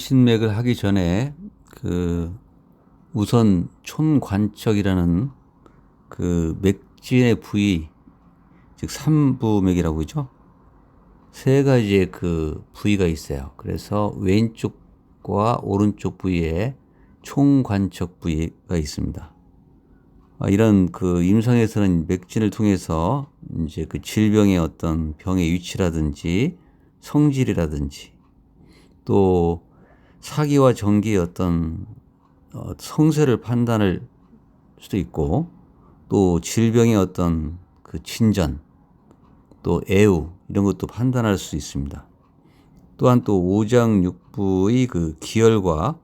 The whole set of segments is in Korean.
임신맥을 하기 전에 그 우선 촌관척이라는 그 맥진의 부위 즉 삼부맥이라고 하죠. 세 가지의 그 부위가 있어요. 그래서 왼쪽과 오른쪽 부위에 총관척 부위가 있습니다. 아, 이런 그 임상에서는 맥진을 통해서 이제 그 질병의 어떤 병의 위치라든지 성질이라든지 또 사기와 전기의 어떤 어, 성세를 판단할 수도 있고 또 질병의 어떤 그 진전 또 애우 이런 것도 판단할 수 있습니다. 또한 또 오장육부의 그 기혈과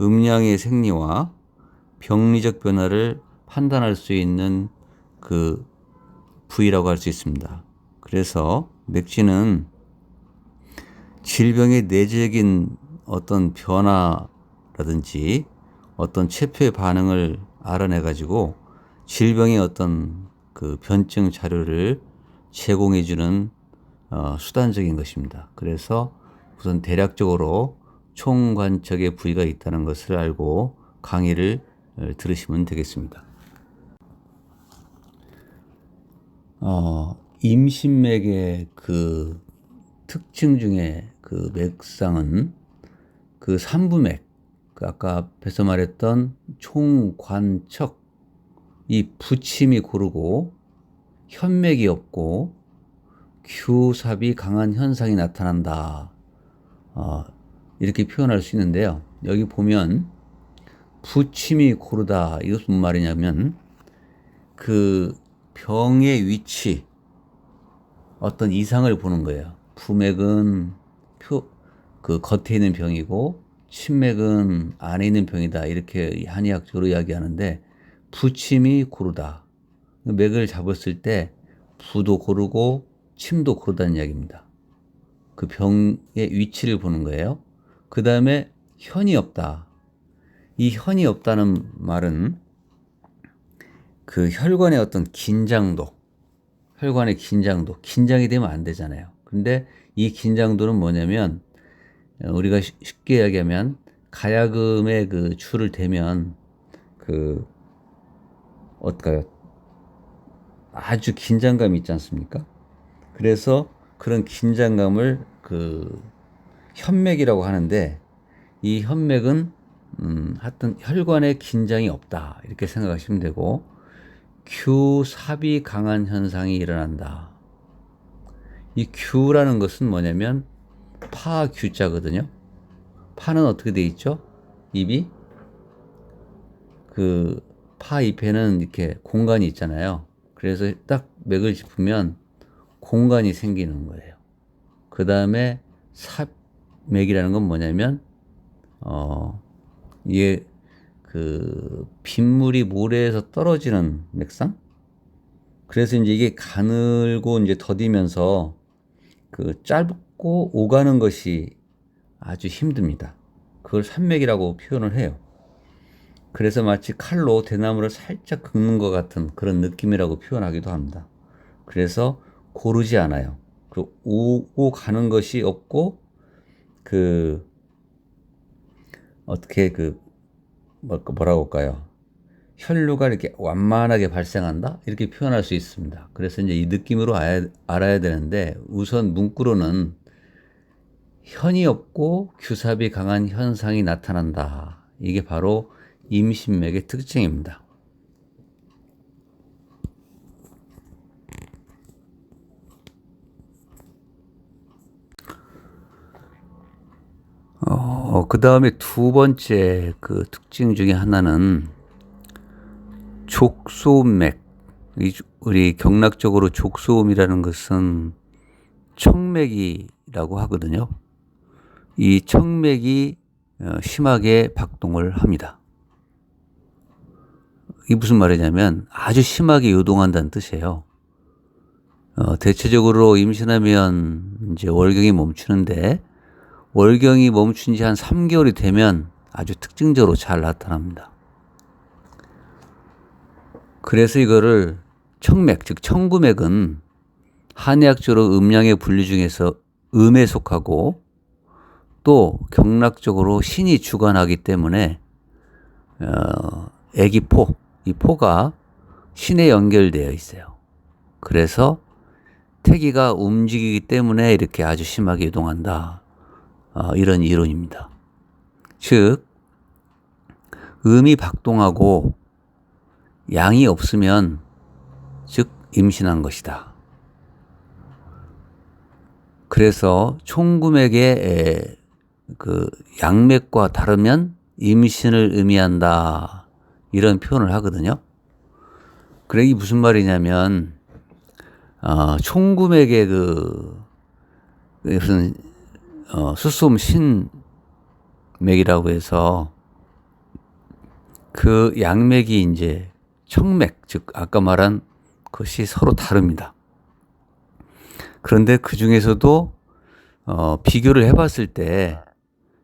음양의 생리와 병리적 변화를 판단할 수 있는 그 부위라고 할 수 있습니다. 그래서 맥진은 질병의 내재적인 어떤 변화라든지 어떤 체표의 반응을 알아내 가지고 질병의 어떤 그 변증 자료를 제공해 주는 어, 수단적인 것입니다. 그래서 우선 대략적으로 총관척의 부위가 있다는 것을 알고 강의를 어, 들으시면 되겠습니다. 어, 임신맥의 그 특징 중에 그 맥상은 그 삼부맥, 그 아까 앞에서 말했던 총관척, 이 부침이 고르고 현맥이 없고 규삽이 강한 현상이 나타난다. 어, 이렇게 표현할 수 있는데요. 여기 보면 부침이 고르다. 이것은 무슨 말이냐면 그 병의 위치, 어떤 이상을 보는 거예요. 부맥은 표, 그 겉에 있는 병이고, 침맥은 안에 있는 병이다. 이렇게 한의학적으로 이야기하는데, 부침이 고르다. 맥을 잡았을 때, 부도 고르고, 침도 고르다는 이야기입니다. 그 병의 위치를 보는 거예요. 그 다음에 현이 없다. 이 현이 없다는 말은 그 혈관의 어떤 긴장도, 혈관의 긴장도, 긴장이 되면 안 되잖아요. 근데 이 긴장도는 뭐냐면 어, 우리가 쉽게 이야기하면 가야금의 그 줄을 대면 그 어떨까요? 아주 긴장감이 있지 않습니까? 그래서 그런 긴장감을 그 현맥이라고 하는데 이 현맥은 음, 하여튼 혈관에 긴장이 없다 이렇게 생각하시면 되고 규삽이 강한 현상이 일어난다. 이 규라는 것은 뭐냐면 파 규자거든요. 파는 어떻게 돼 있죠? 입이 그 파 잎에는 이렇게 공간이 있잖아요. 그래서 딱 맥을 짚으면 공간이 생기는 거예요. 그 다음에 삽맥이라는 건 뭐냐면 어 이게 그 빗물이 모래에서 떨어지는 맥상? 그래서 이제 이게 가늘고 이제 더디면서 그 짧고 오가는 것이 아주 힘듭니다. 그걸 산맥이라고 표현을 해요. 그래서 마치 칼로 대나무를 살짝 긁는 것 같은 그런 느낌이라고 표현하기도 합니다. 그래서 고르지 않아요. 그 오고 가는 것이 없고 그 어떻게 그 뭐, 뭐라고 할까요? 혈류가 이렇게 완만하게 발생한다? 이렇게 표현할 수 있습니다. 그래서 이제 이 느낌으로 알아야, 되는데 우선 문구로는 현이 없고 규삽이 강한 현상이 나타난다. 이게 바로 임신맥의 특징입니다. 어, 그 다음에 두 번째 그 특징 중에 하나는 족소맥. 우리 경락적으로 족소음이라는 것은 청맥이라고 하거든요. 이 청맥이 어, 심하게 박동을 합니다. 이게 무슨 말이냐면 아주 심하게 요동한다는 뜻이에요. 어, 대체적으로 임신하면 이제 월경이 멈추는데 월경이 멈춘 지 한 3개월이 되면 아주 특징적으로 잘 나타납니다. 그래서 이거를 청맥, 즉 청구맥은 한의학적으로 음양의 분류 중에서 음에 속하고 또 경락적으로 신이 주관하기 때문에 어, 애기 포 이 포가 신에 연결되어 있어요. 그래서 태기가 움직이기 때문에 이렇게 아주 심하게 이동한다. 어, 이런 이론입니다. 즉 음이 박동하고 양이 없으면 즉 임신한 것이다. 그래서 총금액의 그 양맥과 다르면 임신을 의미한다. 이런 표현을 하거든요. 그래 이 무슨 말이냐면 어, 총금액의 그 무슨 어, 수소음 신맥이라고 해서 그 양맥이 이제 청맥 즉 아까 말한 것이 서로 다릅니다. 그런데 그 중에서도 어, 비교를 해봤을 때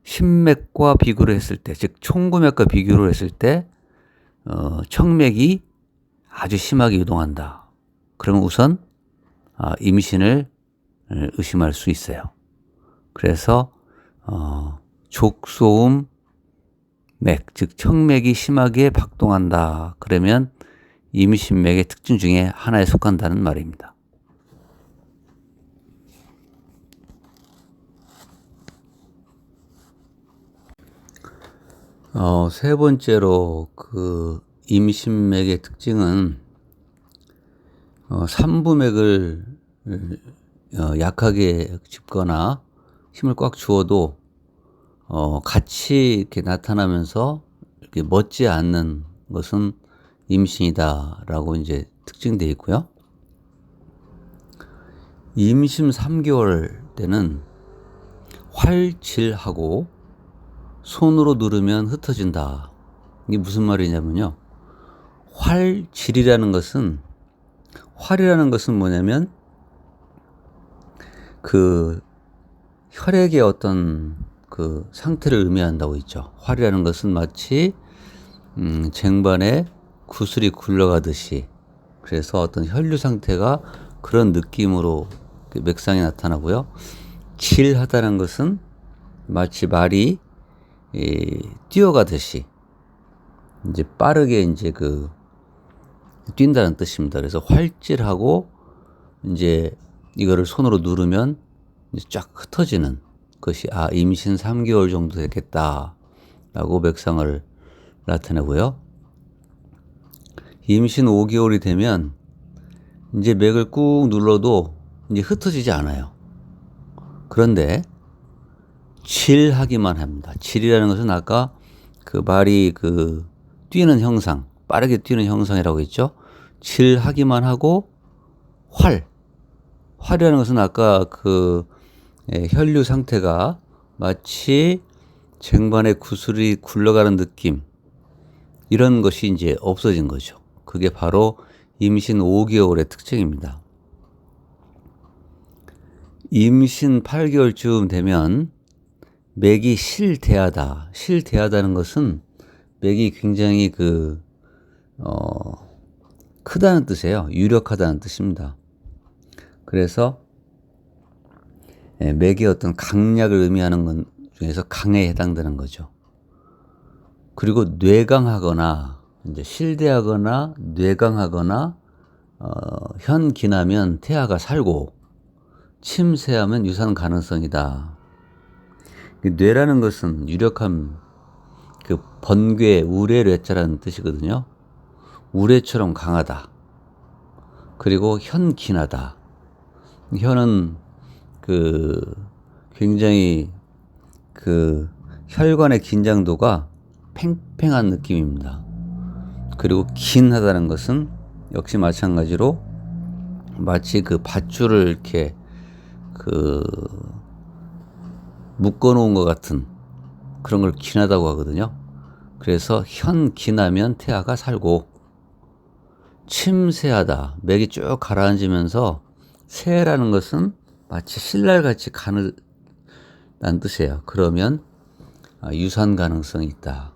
신맥과 비교를 했을 때, 즉 총구맥과 비교를 했을 때 어, 청맥이 아주 심하게 유동한다. 그러면 우선 아, 임신을 의심할 수 있어요. 그래서 어, 족소음 맥, 즉 청맥이 심하게 박동한다. 그러면 임신맥의 특징 중에 하나에 속한다는 말입니다. 어, 세 번째로 그 임신맥의 특징은 어, 삼부맥을 어, 약하게 짚거나 힘을 꽉 주어도 어, 같이 이렇게 나타나면서 이렇게 멋지 않는 것은 임신이다라고 이제 특징되어 있고요. 임신 3개월 때는 활질하고 손으로 누르면 흩어진다. 이게 무슨 말이냐면요. 활질이라는 것은 활이라는 것은 뭐냐면 그 혈액의 어떤 그 상태를 의미한다고 있죠. 활이라는 것은 마치 음, 쟁반에 구슬이 굴러가듯이 그래서 어떤 혈류 상태가 그런 느낌으로 그 맥상이 나타나고요. 칠하다는 것은 마치 말이 이, 뛰어가듯이 이제 빠르게 이제 그 뛴다는 뜻입니다. 그래서 활질하고 이제 이거를 손으로 누르면 이제 쫙 흩어지는 것이 아 임신 3개월 정도 됐겠다라고 맥상을 나타내고요. 임신 5개월이 되면 이제 맥을 꾹 눌러도 이제 흩어지지 않아요. 그런데 칠하기만 합니다. 칠이라는 것은 아까 그 말이 그 뛰는 형상, 빠르게 뛰는 형상이라고 했죠. 칠하기만 하고 활. 활이라는 것은 아까 그 예, 혈류 상태가 마치 쟁반에 구슬이 굴러가는 느낌. 이런 것이 이제 없어진 거죠. 그게 바로 임신 5개월의 특징입니다. 임신 8개월쯤 되면 맥이 실대하다. 실대하다는 것은 맥이 굉장히 그, 어, 크다는 뜻이에요. 유력하다는 뜻입니다. 그래서 예, 맥의 어떤 강약을 의미하는 것 중에서 강에 해당되는 거죠. 그리고 뇌강하거나 이제 실대하거나 뇌강하거나 어, 현기나면 태아가 살고 침세하면 유산 가능성이다. 뇌라는 것은 유력한 그 번괴, 우레 뇌자라는 뜻이거든요. 우레처럼 강하다. 그리고 현긴하다. 현은 그 굉장히 그 혈관의 긴장도가 팽팽한 느낌입니다. 그리고 긴하다는 것은 역시 마찬가지로 마치 그 밧줄을 이렇게 그 묶어 놓은 것 같은 그런 걸 기나다고 하거든요. 그래서 현기나면 태아가 살고 침새하다 맥이 쭉 가라앉으면서 새라는 것은 마치 신랄같이 가는 뜻이에요. 그러면 아, 유산 가능성이 있다.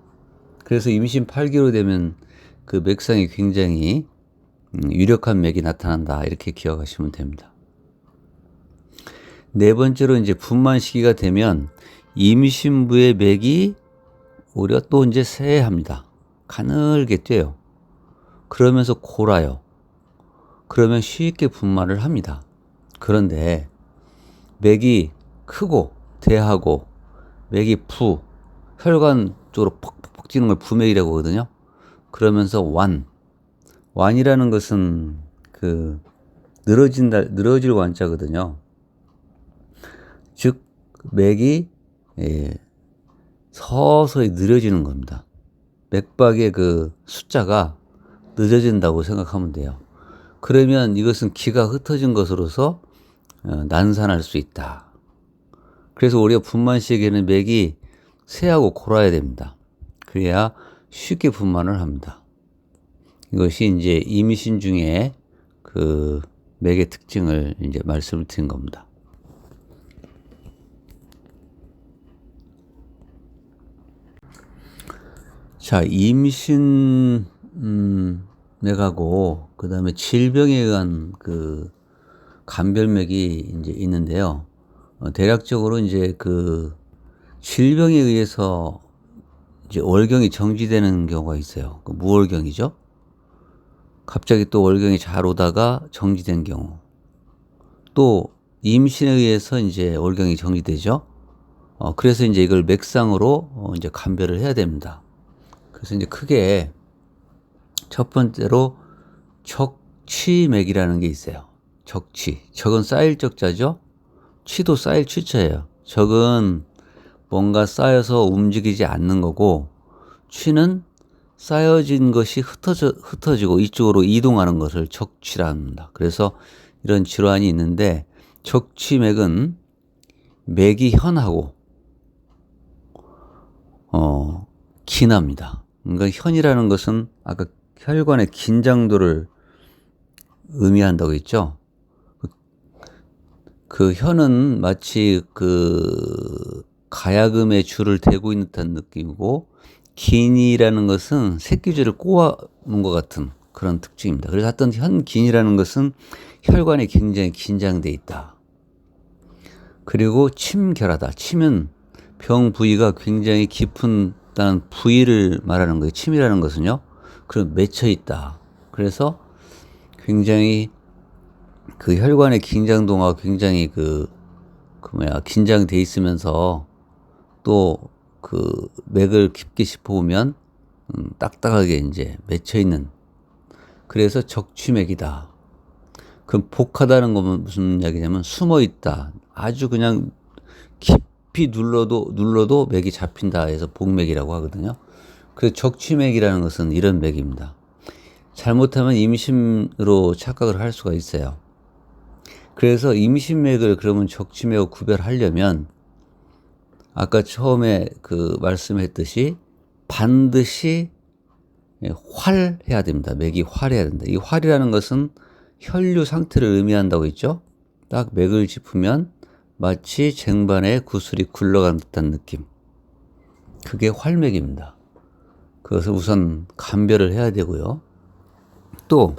그래서 임신 8개월 되면 그 맥상이 굉장히 음, 유력한 맥이 나타난다. 이렇게 기억하시면 됩니다. 네 번째로 이제 분만 시기가 되면 임신부의 맥이 오히려 또 이제 세합니다. 가늘게 뛰어요. 그러면서 골아요. 그러면 쉽게 분만을 합니다. 그런데 맥이 크고 대하고 맥이 부 혈관 쪽으로 퍽퍽퍽 뛰는 걸 부맥이라고 하거든요. 그러면서 완 완이라는 것은 그 늘어진다 늘어질 완자거든요. 즉 맥이 예, 서서히 느려지는 겁니다. 맥박의 그 숫자가 늦어진다고 생각하면 돼요. 그러면 이것은 기가 흩어진 것으로서 어, 난산할 수 있다. 그래서 우리가 분만 시에는 맥이 세하고 골아야 됩니다. 그래야 쉽게 분만을 합니다. 이것이 이제 임신 중에 그 맥의 특징을 이제 말씀을 드린 겁니다. 자, 임신 음, 맥하고 그다음에 질병에 의한 그 간별맥이 이제 있는데요. 어, 대략적으로 이제 그 질병에 의해서 이제 월경이 정지되는 경우가 있어요. 그 무월경이죠. 갑자기 또 월경이 잘 오다가 정지된 경우. 또 임신에 의해서 이제 월경이 정지되죠. 어, 그래서 이제 이걸 맥상으로 어, 이제 감별을 해야 됩니다. 그래서 이제 크게 첫 번째로 적치맥이라는 게 있어요. 적치. 적은 쌓일 적자죠. 치도 쌓일 치자예요. 적은 뭔가 쌓여서 움직이지 않는 거고 취는 쌓여진 것이 흩어져, 흩어지고 이쪽으로 이동하는 것을 적취라 합니다. 그래서 이런 질환이 있는데 적취맥은 맥이 현하고 어, 긴합니다. 그러니까 현이라는 것은 아까 혈관의 긴장도를 의미한다고 했죠. 그 혀는 마치 그 가야금의 줄을 대고 있는 듯한 느낌이고 긴이라는 것은 새끼줄을 꼬아놓은 것 같은 그런 특징입니다. 그래서 하여튼 현긴이라는 것은 혈관이 굉장히 긴장돼 있다. 그리고 침결하다. 침은 병 부위가 굉장히 깊은다는 부위를 말하는 거예요. 침이라는 것은요. 그럼 맺혀 있다. 그래서 굉장히 그 혈관의 긴장도가 굉장히 그, 그 뭐야, 긴장돼 있으면서 또 그 맥을 깊게 짚어보면 음, 딱딱하게 이제 맺혀 있는 그래서 적취맥이다. 그럼 복하다는 건 무슨 이야기냐면 숨어 있다. 아주 그냥 깊이 눌러도 눌러도 맥이 잡힌다 해서 복맥이라고 하거든요. 그래서 적취맥이라는 것은 이런 맥입니다. 잘못하면 임신으로 착각을 할 수가 있어요. 그래서 임신맥을 그러면 적치매고 구별하려면 아까 처음에 그 말씀했듯이 반드시 활해야 됩니다. 맥이 활해야 된다. 이 활이라는 것은 혈류 상태를 의미한다고 했죠. 딱 맥을 짚으면 마치 쟁반에 구슬이 굴러간 듯한 느낌. 그게 활맥입니다. 그것을 우선 감별을 해야 되고요. 또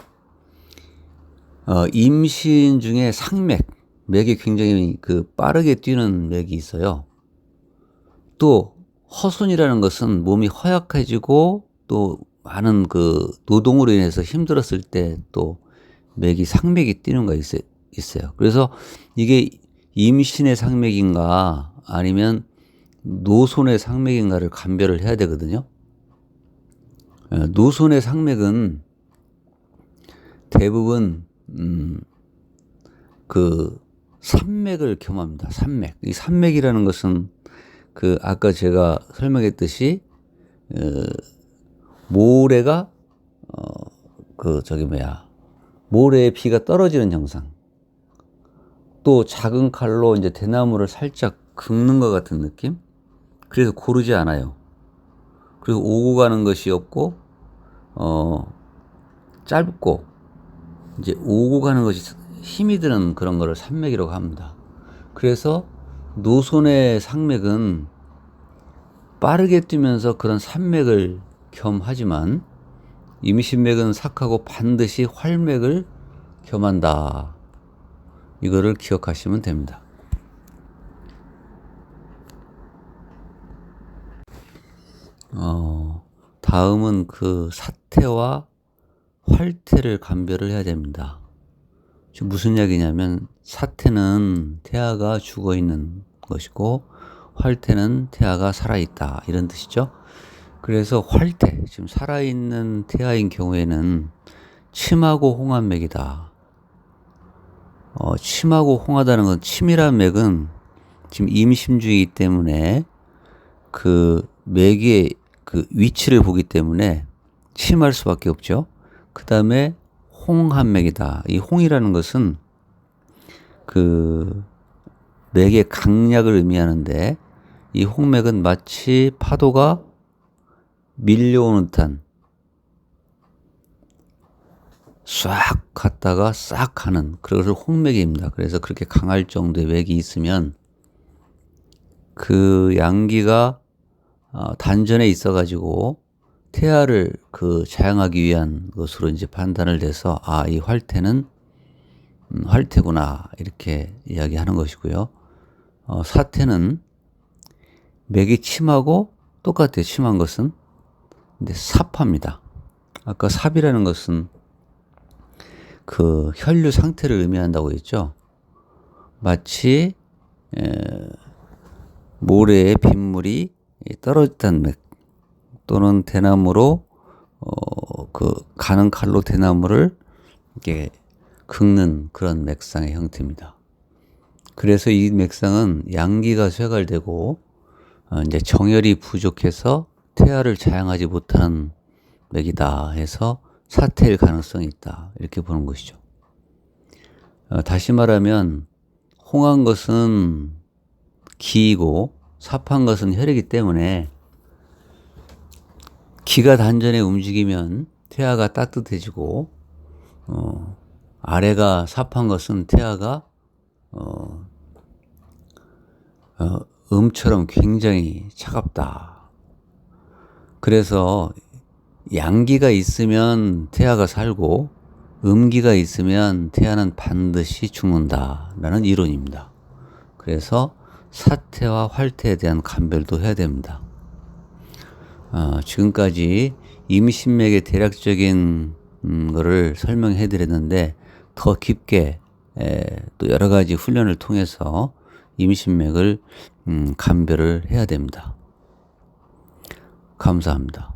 어, 임신 중에 상맥, 맥이 굉장히 그 빠르게 뛰는 맥이 있어요. 또 허손이라는 것은 몸이 허약해지고 또 많은 그 노동으로 인해서 힘들었을 때 또 맥이 상맥이 뛰는 거 있어요. 있어요. 그래서 이게 임신의 상맥인가 아니면 노손의 상맥인가를 감별을 해야 되거든요. 어, 노손의 상맥은 대부분 음, 그 산맥을 겸합니다. 산맥. 이 산맥이라는 것은 그 아까 제가 설명했듯이 어, 모래가 어, 그 저기 뭐야 모래에 비가 떨어지는 형상. 또 작은 칼로 이제 대나무를 살짝 긁는 것 같은 느낌. 그래서 고르지 않아요. 그리고 오고 가는 것이 없고 어 짧고 이제 오고 가는 것이 힘이 드는 그런 거를 산맥이라고 합니다. 그래서 노손의 상맥은 빠르게 뛰면서 그런 산맥을 겸하지만 임신맥은 삭하고 반드시 활맥을 겸한다. 이거를 기억하시면 됩니다. 어, 다음은 그 사태와 활태를 감별을 해야 됩니다. 지금 무슨 이야기냐면 사태는 태아가 죽어 있는 것이고 활태는 태아가 살아 있다 이런 뜻이죠. 그래서 활태 지금 살아 있는 태아인 경우에는 침하고 홍한 맥이다. 어, 침하고 홍하다는 건 침이란 맥은 지금 임신 중이기 때문에 그 맥의 그 위치를 보기 때문에 침할 수밖에 없죠. 그 다음에 홍한맥이다. 이 홍이라는 것은 그 맥의 강약을 의미하는데 이 홍맥은 마치 파도가 밀려오는 듯한 싹 갔다가 싹 하는 그것을 홍맥입니다. 그래서 그렇게 강할 정도의 맥이 있으면 그 양기가 어, 단전에 있어가지고 태아를 그 자양하기 위한 것으로 이제 판단을 돼서 아 이 활태는 음, 활태구나 이렇게 이야기하는 것이고요. 어, 사태는 맥이 침하고 똑같아요. 침한 것은 근데 삽합니다. 아까 삽이라는 것은 그 혈류 상태를 의미한다고 했죠. 마치 에, 모래에 빗물이 떨어졌다는 맥 또는 대나무로 어, 그 가는 칼로 대나무를 이렇게 긁는 그런 맥상의 형태입니다. 그래서 이 맥상은 양기가 쇠갈되고 어, 이제 정열이 부족해서 태아를 자양하지 못하는 맥이다 해서 사태일 가능성이 있다 이렇게 보는 것이죠. 어, 다시 말하면 홍한 것은 기이고 삽한 것은 혈이기 때문에 기가 단전에 움직이면 태아가 따뜻해지고 어, 아래가 삽한 것은 태아가 어, 어, 음처럼 굉장히 차갑다. 그래서 양기가 있으면 태아가 살고 음기가 있으면 태아는 반드시 죽는다라는 이론입니다. 그래서 사태와 활태에 대한 감별도 해야 됩니다. 어, 지금까지 임신맥의 대략적인 음, 거를 설명해 드렸는데 더 깊게 에, 또 여러 가지 훈련을 통해서 임신맥을 음, 감별을 해야 됩니다. 감사합니다.